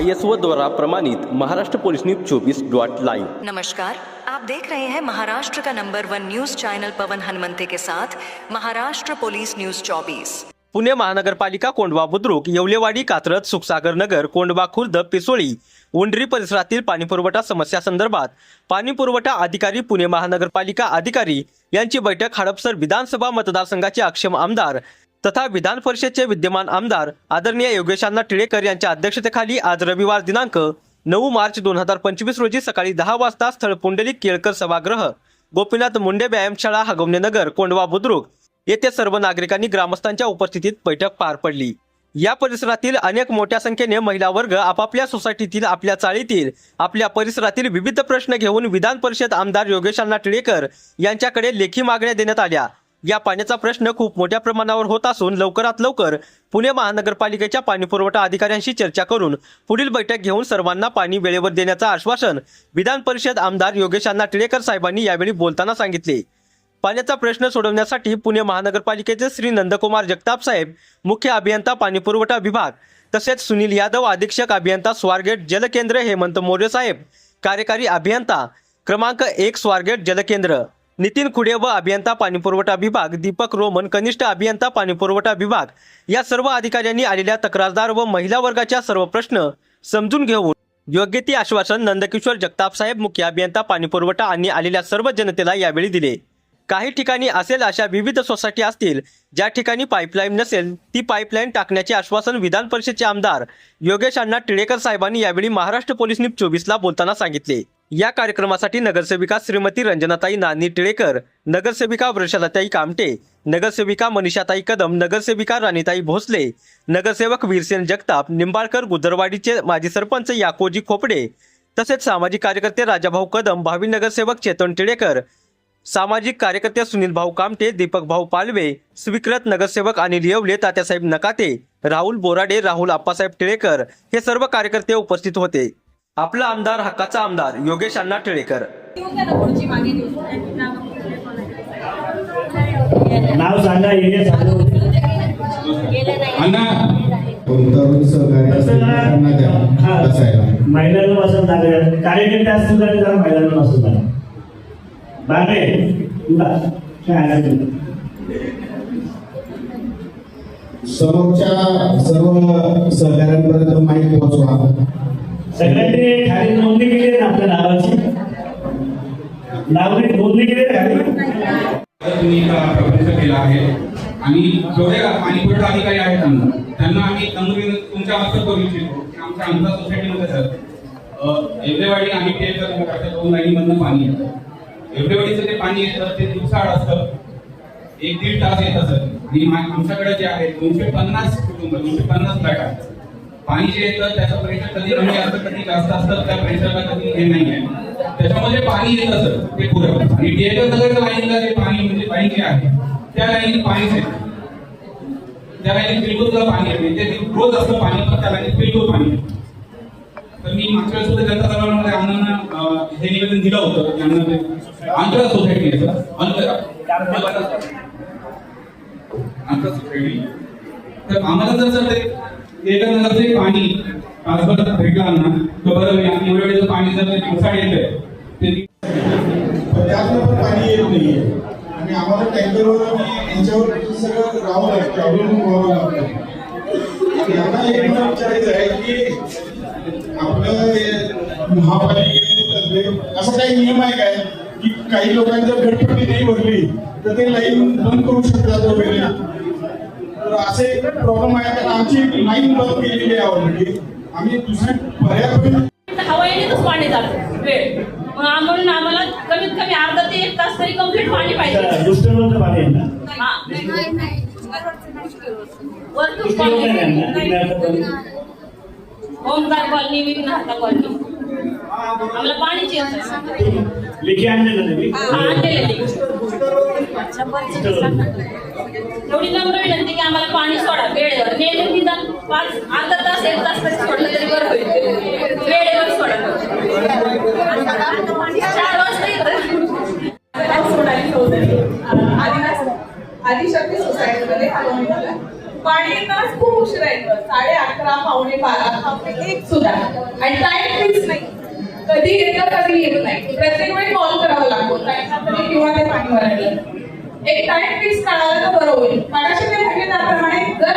I S O द्वारा प्रमाणित Maharashtra police news चौबीस डॉट लाइव नमस्कार आप देख रहे हैं महाराष्ट्र का number one news channel Pavan Hanumante के साथ महाराष्ट्र पुलिस न्यूज 24 पुणे महानगरपालिका कोंडवा बुद्रुक येवलेवाडी कात्रज सुखसागर नगर कोंडवा खुर्द पिसोळी उंडरी परिसरातील पाणीपुरवठा समस्या संदर्भात पाणीपुरवठा अधिकारी पुणे महानगरपालिका अधिकारी यांची बैठक हडपसर विधानसभा मतदारसंघाचे अक्षम आमदार तथा विधान परिषदचे विद्यमान आमदार आदरणीय योगेशांना टिळेकर यांच्या अध्यक्षतेखाली आज रविवार दिनांक नऊ मार्च दोन हजार पंचवीस रोजी सकाळी दहा वाजता स्थळ पुंडलिक केळकर सभागृह गोपीनाथ मुंडे व्यायामशाळा हगवणे नगर कोंडवा बुद्रुक येथे सर्व नागरिकांनी ग्रामस्थांच्या उपस्थितीत बैठक पार पडली. या परिसरातील अनेक मोठ्या संख्येने महिला वर्ग आपापल्या सोसायटीतील आपल्या चाळीतील आपल्या परिसरातील विविध प्रश्न घेऊन विधान परिषद आमदार योगेशांना टिळेकर यांच्याकडे लेखी मागण्या देण्यात आल्या. या पाण्याचा प्रश्न खूप मोठ्या प्रमाणावर होत असून लवकरात लवकर पुणे महानगरपालिकेच्या पाणीपुरवठा अधिकाऱ्यांशी चर्चा करून पुढील बैठक घेऊन सर्वांना पाणी वेळेवर देण्याचं आश्वासन विधान परिषद आमदार योगेश अण्णा टिळेकर साहेबांनी यावेळी बोलताना सांगितले. पाण्याचा प्रश्न सोडवण्यासाठी पुणे महानगरपालिकेचे श्री नंदकुमार जगताप साहेब मुख्य अभियंता पाणीपुरवठा विभाग तसेच सुनील यादव अधीक्षक अभियंता स्वारगेट जलकेंद्र हेमंत मोरे साहेब कार्यकारी अभियंता क्रमांक एक स्वारगेट जलकेंद्र नितीन खुडे व अभियंता पाणीपुरवठा विभाग दीपक रोमन कनिष्ठ अभियंता पाणीपुरवठा विभाग या सर्व अधिकाऱ्यांनी आलेल्या तक्रारदार व महिला वर्गाच्या सर्व प्रश्न समजून घेऊन योग्य ते आश्वासन नंदकिशोर जगताप साहेब मुख्य अभियंता पाणीपुरवठा आणि आलेल्या सर्व जनतेला यावेळी दिले. काही ठिकाणी असेल अशा विविध सोसायटी असतील ज्या ठिकाणी पाईपलाईन नसेल ती पाईपलाईन टाकण्याचे आश्वासन विधान परिषदेचे आमदार योगेश अण्णा टिळेकर साहेबांनी यावेळी महाराष्ट्र पोलीस न्यूज चोवीसला बोलताना सांगितले. या कार्यक्रमासाठी नगरसेविका श्रीमती रंजनाताई नानी टिळेकर नगरसेविका वृषालताई कामटे नगरसेविका मनीषाताई कदम नगरसेविका राणीताई भोसले नगरसेवक वीरसेन जगताप निंबाळकर गुदरवाडीचे माजी सरपंच याकोजी खोपडे तसेच सामाजिक कार्यकर्ते राजाभाऊ कदम भावी नगरसेवक चेतन टिळेकर सामाजिक कार्यकर्ते सुनील भाऊ कामटे दीपक भाऊ पालवे स्वीकृत नगरसेवक अनिल येवले तात्यासाहेब नकाते राहुल बोराडे राहुल आप्पासाहेब टिळेकर हे सर्व कार्यकर्ते उपस्थित होते. आपला आमदार हक्काचा आमदार योगेश अण्णा टिळेकर. नाव सांगा येणे सांगा अण्णा. तरुण सहकारी असतील त्यांना द्या. बसायला महिलांना बसून जागा कार्यकर्ते असतील तरी जरा महिलांना बसून जागा बांगडे तुला काय आलं? तुला? समोरच्या सर्व सहकाऱ्यांपर्यंत माहिती पोहोचवा. सगळ्यांनी खाली नोंदणी केली ना आपल्या नावाची? नावनी नोंदणी केली तुम्ही प्रपंच केला आहे आणि जेवढे पाणी पुरवठा अधिकारी आहेत त्यांना त्यांना आम्ही तंदुरी तुमच्या मार्फत करू इच्छितो की आमच्या आमदार सोसायटीमध्ये सर. एवढेवाडी आम्ही ते जर दोन लाईनीमधनं पाणी येतं. एवढेवाडीचं ते पाणी येतं ते दिवसाआड असतं. एक दीड तास येतं सर. आणि आमच्याकडे जे आहे दोनशे पन्नास कुटुंब दोनशे पन्नास फ्लॅट आहेत. पाणी जे येतं त्याचं प्रेशर कधी कमी असतं कधी जास्त असतं त्या प्रेशरला कधी हे नाही आहे त्याच्यामध्ये पाणी येत असत ते पुरं आणि टिएकर नगरच्या लाईनला जे पाणी म्हणजे लाईन जे आहे त्या लाईन पाणीच येतं. त्या लाईन बिलकुल पाणी येते. म्हणजे ते रोज असतं पाणी पण त्या लाईन बिलकुल पाणी येतं. तर मी मागच्या वेळेस सुद्धा जनता दरबारामध्ये अण्णांना हे निवेदन दिलं होतं त्यांना अण्णा ते आंध्र सोसायटी आहे सोसायटी तर आम्हाला जर सर ते एका नगरचे पाणी तासभर भेटला ना तर बरं होईल. आणि पाणी जर दिवसा येतंय ते पण त्यातनं पण पाणी येत नाहीये. आणि आम्हाला टँकरवर आणि यांच्यावर सगळं राहावं लागतं अवलंबून व्हावं लागतं यांना एक मला विचारायचं आहे की आपलं महापालिकेतर्फे असा काही नियम आहे काय? की काही लोकांच्या घरपट्टी नाही भरली तर ते लाईन बंद करू शकतात वगैरे. असे प्रॉब्लेम आहे कारण आमची लाईन बंद केलेली आहे ऑलरेडी आम्ही दुसरे पर्याय पण हवाईनेच पाणी जातं. वेळ. म्हणून आम्हाला कमीत कमी अर्धा ते एक तास तरी कंप्लीट पाणी पाहिजे. दुष्टमोहनचं पाणी आहे ना? हा. वरतून दुष्टमोहन आहे ना पाणी तिकडे ओमकार कॉलनी विघ्नहर्ता कॉलनी. आम्हाला. लेखी आणलेलं आणलेलं आहे. एवढी नम्र विनंती की आम्हाला पाणी सोडा वेळेवर. नेहमी निदान पाच अर्धा तास एक तास तरी सोडलं तरी बरं होईल. वेळेवर सोडा. चार वाजता येतं. सोडायला होतं आदिशक्ती सोसायटीमध्ये हा पाणी येतानाच खूप उशीर येतं साडे अकरा पावणे बारा एक सुद्धा. आणि टाइम फिक्स नाही. कधी येतं कधी येत नाही. प्रत्येक वेळी कॉल करावा लागतो. टाइमला तरी किंवा ते पाणी भरायला. एक टाइम फिक्स काढायला तर बरं होईल मागाशी ते म्हटले त्याप्रमाणे जर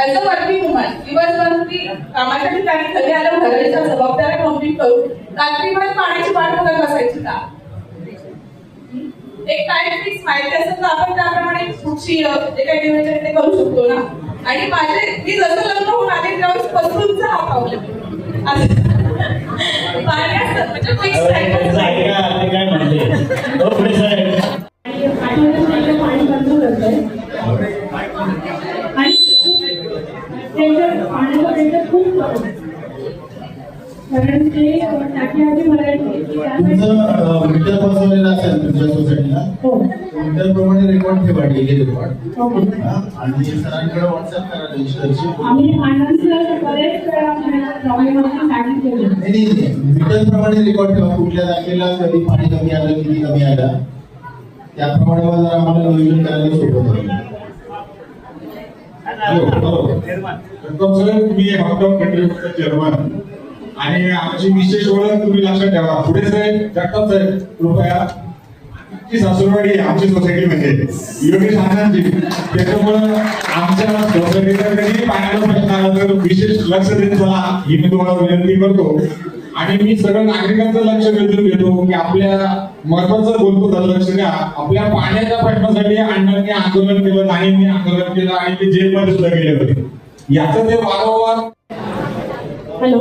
ऍज अ वर्किंग वुमन दिवसभर ती कामाच्या ठिकाणी घरी आलं घराच्या जबाबदाऱ्या कंप्लीट करून रात्रीभर पाण्याची वाट बघत बसायची का एक टाइम फिक्स माहिती असेल तर आपण त्याप्रमाणे कुठची जे काही नियोजन ते करू शकतो ना आणि माझे मी जसं लग्न होऊन आले त्यावेळेस पसरूनचा हा पावलं म्हणजे फिक्स त्यांचं काय म्हणले हो पुढे साहेब आठवड्यात पाणी बंद होतंय आणि टेंडर पाण्याचं टेंडर खूप. कारण ते भरायची तुमचं मीटर बसवलेलं असेल तुमच्या सोसायटीला हो मीटर प्रमाणे रेकॉर्ड ठेवा डेली रेकॉर्ड आणि सरांकडे व्हॉट्सअप करा रजिस्टरची आम्ही फायनान्सला बरेच वेळा प्रॉब्लेमवरती सांगितलेलं नाही नाही मीटर प्रमाणे रेकॉर्ड ठेवा. कुठल्या तारखेला कधी पाणी कमी आलं किती कमी आलं त्याप्रमाणे जरा आम्हाला नियोजन करायला सोपं जाईल प्रथम वेलकम सर मी हॉटडॉग कंट्रीब्युटरचा चेअरमन आणि आमची विशेष ओळख तुम्ही लक्षात ठेवा. पुढे साहेब जगताप साहेब कृपया. ची सासूरवाडी आमची सोसायटी म्हणजे. योगेश आनंदजी त्याच्यामुळं आमच्या सोसायटीचा कधी पाण्याचा प्रश्न आला तर विशेष लक्ष देत चला. ही मी तुम्हाला विनंती करतो. आणि मी सगळं नागरिकांचं लक्ष वेधून घेतो की आपल्या महत्वाचं बोलतो लक्ष द्या. आपल्या पाण्याच्या प्रश्नासाठी अण्णांनी आंदोलन केलं नाही मी आंदोलन केलं आणि ते जेलमध्ये सुद्धा गेले होते. याचं ते वारंवार हॅलो.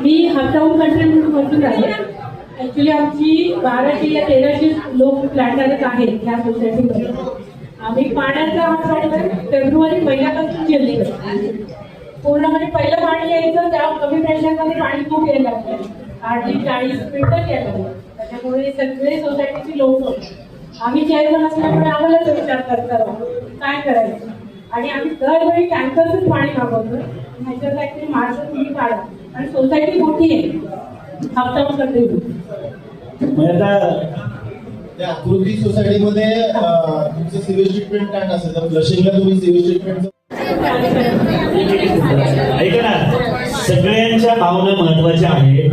मी हप्ताहून कंट्रीब्युट राहिले ऍक्च्युली आमची बाराशे या तेराशे लोक फ्लॅटधारक आहेत त्या सोसायटीमध्ये आम्ही पाण्याचा हा प्रॉब्लेम फेब्रुवारी महिन्यापासून झेलली पूर्ण म्हणजे पहिलं पाणी यायचं त्या कमी प्रेशरमध्ये पाणी खूप यायला लागलं. आठशे चाळीस मिनिटं यायला लागलं. त्याच्यामुळे सगळे सोसायटीची लोक होते. आम्ही चेअरमन असल्यामुळे आम्हाला तो विचार करत काय करायचं? आणि आम्ही दरवेळी टँकरच पाणी मागवतो. ह्याच्यात ऍक्च्युली मार्ग तुम्ही काढा. आणि सोसायटी मोठी आहे. हप्ता करते म्हणजे आता त्या आकृती सोसायटीमध्ये तुमचं सिव्हिल ट्रीटमेंट तर फ्लशिंगला तुम्ही सिव्हिल ट्रीटमेंट ना सगळ्यांच्या भावना महत्त्वाच्या आहेत.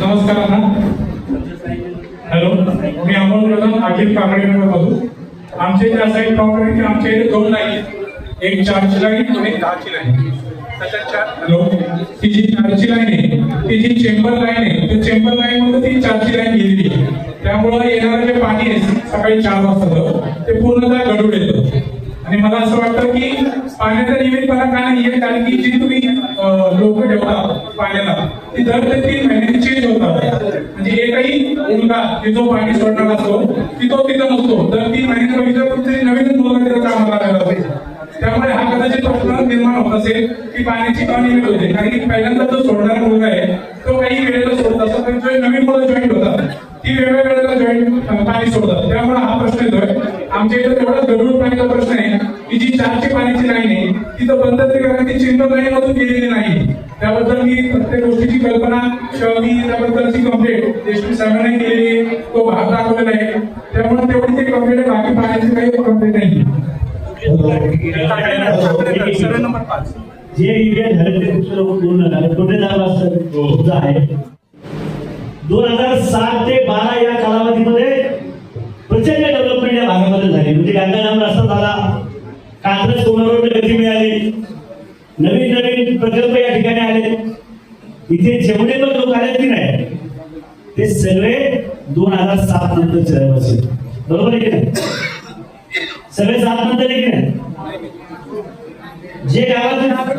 नमस्कार अण्णा हॅलो मी अमोल प्रधान अखिल काकडे बघू आमच्या इथे असं एक प्रॉब्लेम आहे की आमच्या इथे दोन लाईन आहेत. एक चारची लाईन आणि एक दहाची लाईन हॅलो ती जी चारची लाईन आहे ती जी चेंबर लाईन आहे त्या चेंबर लाईन मध्ये ती चारची लाईन गेलेली त्यामुळे त्यामुळं येणारं जे पाणी आहे सकाळी चार वाजता ते पूर्णतः गडूड येतं. आणि मला असं वाटतं की पाण्याचा नियमितपणा का नाहीये कारण की जी तुम्ही लोक ठेवता पाण्याला ती दर ते तीन महिन्यांनी चेंज होतात. म्हणजे एकही मुलगा की जो पाणी सोडणार असतो की तो तिथं नसतो. दर तीन महिन्याचा जर नवीन मुलगा तिथं कामाला लागला पाहिजे त्यामुळे हा कदाचित प्रश्न निर्माण होत असेल की पाण्याची अनियमित होते कारण की पहिल्यांदा जो सोडणारा मुलगा आहे तो काही वेळेला सोडत. असतो पण जो नवीन मुलं जॉईंट होतात ती वेगवेगळ्या वेळेला जॉईंट पाणी सोडतात. त्यामुळे हा प्रश्न येतोय. आमच्या इथे तेवढा गरुड पाण्याचा प्रश्न आहे. जी चारची पाण्याची लाईन आहे. तिथं बंद तरी कारण ती चिंता लाईन मधून गेलेली नाही. त्याबद्दल मी प्रत्येक गोष्टीची कल्पना किंवा मी त्याबद्दलची कंप्लेंट देशमुख साहेबांनी केलेली आहे. तो भाग दाखवलेला आहे. त्यामुळे तेवढी ते कंप्लेंट आहे. बाकी पाण्याची काही कंप्लेंट नाही. जे इव्हेंट झाले ते खूप लोक पूर्ण झाले. कुठे झालं हो, आहे. दोन हजार सात ते बारा या कालावधीमध्ये प्रचंड डेव्हलपमेंट या भागामध्ये झाली. म्हणजे गांधीधाम रस्ता झाला. कात्रज कोणारोड गती मिळाली? नवीन नवीन प्रकल्प या ठिकाणी आले. इथे जेवढे पण लोक आले की नाही ते सगळे दोन हजार सात नंतर रहिवासी बरोबर आहे की नाही? सगळे सात नंतर आहे की नाही? जे गावात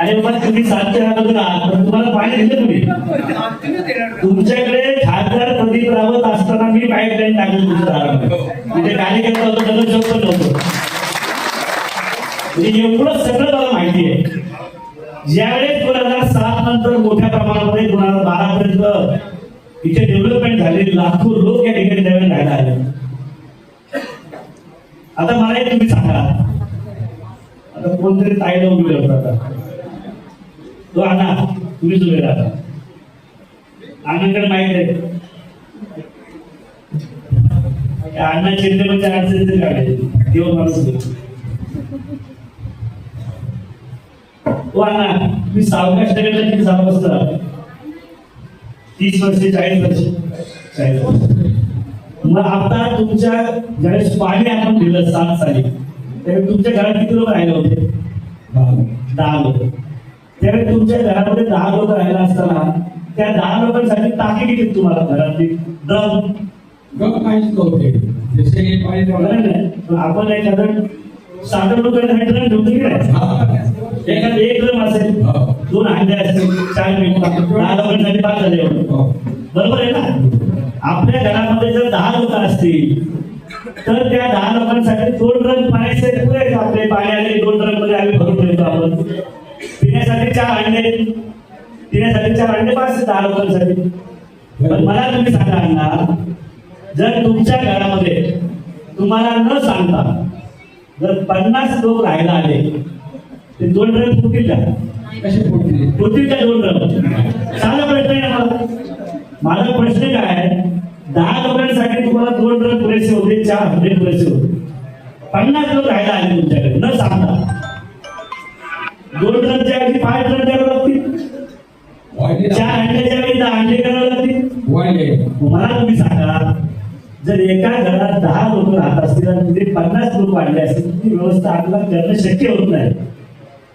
आणि मग तुम्ही सातच्या गावातून आहात पण तुम्हाला पाणी दिलं तुम्ही. तुमच्याकडे खासदार प्रदीप रावत असताना मी पाईपलाईन टाकली तुमच्या म्हणजे कार्यकर्ता होतो त्याला शोध पण नव्हतं म्हणजे एवढं सगळं मला माहिती आहे. ज्यावेळेस दोन हजार सात नंतर मोठ्या प्रमाणामध्ये दोन हजार बारा पर्यंत इथे डेव्हलपमेंट झाली लाखो लोक या ठिकाणी त्यावेळेस राहायला आले. आता मला एक तुम्ही सांगा. आता कोणतरी ताईला उभी राहतो आता. तो आणा तुम्हीच उभे राहता अण्णांकडे माहीत आहे. अण्णा चिंतेमध्ये अडचणी तरी काढायची. तेव्हा माणूस हो अण्णा मी सावकाश नगरला किती सात वाजता तीस वर्ष चाळीस वर्ष. चाळीस वर्ष. मग आता तुमच्या ज्यावेळेस पाणी आपण दिलं सात साली त्यावेळी तुमच्या घरात किती लोक राहिले होते? दहा लोक. त्यावेळी तुमच्या घरामध्ये दहा लोक राहिला असताना त्या दहा लोकांसाठी टाकी किती तुम्हाला घरातली? ड्रम गप जसे हे नाही? पण आपण एखादं साधारण लोकांसाठी ठेवतो की नाही एखादं एक ड्रम असेल दोन हांडे असतील चार मिनिट दहा लोकांसाठी पाच झाले एवढं. बरोबर आहे ना? आपल्या घरामध्ये जर दहा लोक असतील तर त्या दहा लोकांसाठी दोन ड्रम पाण्याचे पुरे आहेत. आपले. पाणी आले दोन ड्रममध्ये आम्ही भरून ठेवतो आपण. पिण्यासाठी चार अंडे पिण्यासाठी चार अंडे पाच दहा लोकांसाठी. पण मला तुम्ही सांगा अण्णा जर तुमच्या घरामध्ये तुम्हाला न सांगता जर पन्नास लोक राहायला आले ते दोन ड्रम फुटतील का? कसे पोटले फुटतील का दोन ड्रम साधा प्रश्न आहे ना मला माझा प्रश्न काय आहे? दहा लोकांसाठी तुम्हाला दोन ड्रम पुरेसे होते चार हंड्रेड पुरेसे होते. पन्नास लोक राहायला आले तुमच्याकडे न सांगता. दोन ड्रमच्या ऐवजी पाच ड्रम द्यावे लागतील. चार अंड्याच्या ऐवजी दहा अंडे करावे लागतील. मला तुम्ही सांगा जर एका घरात दहा लोक राहत असतील आणि तिथे पन्नास लोक वाढले असतील ती व्यवस्था आपल्याला करणं शक्य होत नाही.